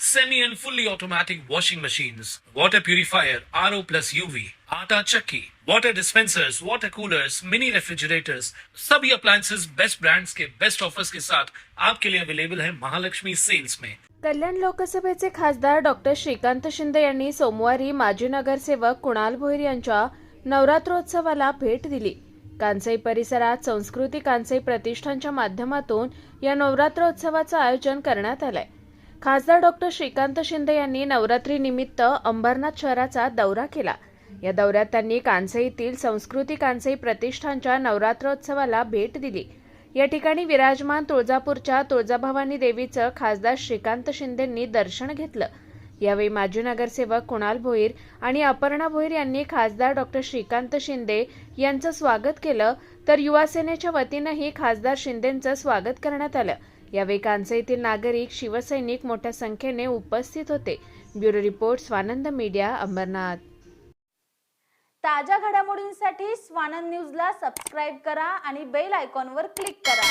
semi and fully automatic washing machines, water purifier, RO plus UV, आटा चक्की, water dispensers, water coolers, mini refrigerators, सभी appliances. Best brands के best offers के साथ आपके लिए अवेलेबल है महालक्ष्मी सेल्स में कल्याण लोकसभेचे खासदार डॉक्टर श्रीकांत शिंदे यांनी सोमवारी माजी नगरसेवक कुणाल भोईर यांच्या नवरात्रोत्सवाला भेट दिली. कांसई परिसरात संस्कृती कांसई प्रतिष्ठानच्या माध्यमातून या नवरात्रोत्सवाचं आयोजन करण्यात आलंय. खासदार डॉक्टर श्रीकांत शिंदे यांनी नवरात्रीनिमित्त अंबरनाथ शहराचा दौरा केला. या दौऱ्यात त्यांनी कांसईतील संस्कृती कांसई प्रतिष्ठानच्या नवरात्रोत्सवाला भेट दिली. या ठिकाणी विराजमान तुळजापूरच्या तुळजाभवानी देवीचं खासदार श्रीकांत शिंदेंनी दर्शन घेतलं. यावेळी माजी नगरसेवक कुणाल भोईर आणि अपर्णा भोईर यांनी खासदार डॉक्टर श्रीकांत शिंदे यांचं स्वागत केलं. तर युवासेनेच्या वतीनंही खासदार शिंदेंचं स्वागत करण्यात आलं. यावेळी येथील नागरिक शिवसैनिक मोठ्या संख्येने उपस्थित होते. Bureau report Swanand media Ambernath. ताज्या घडामोडींसाठी स्वानंद न्यूजला सबस्क्राईब करा आणि बेल आयकॉनवर क्लिक करा.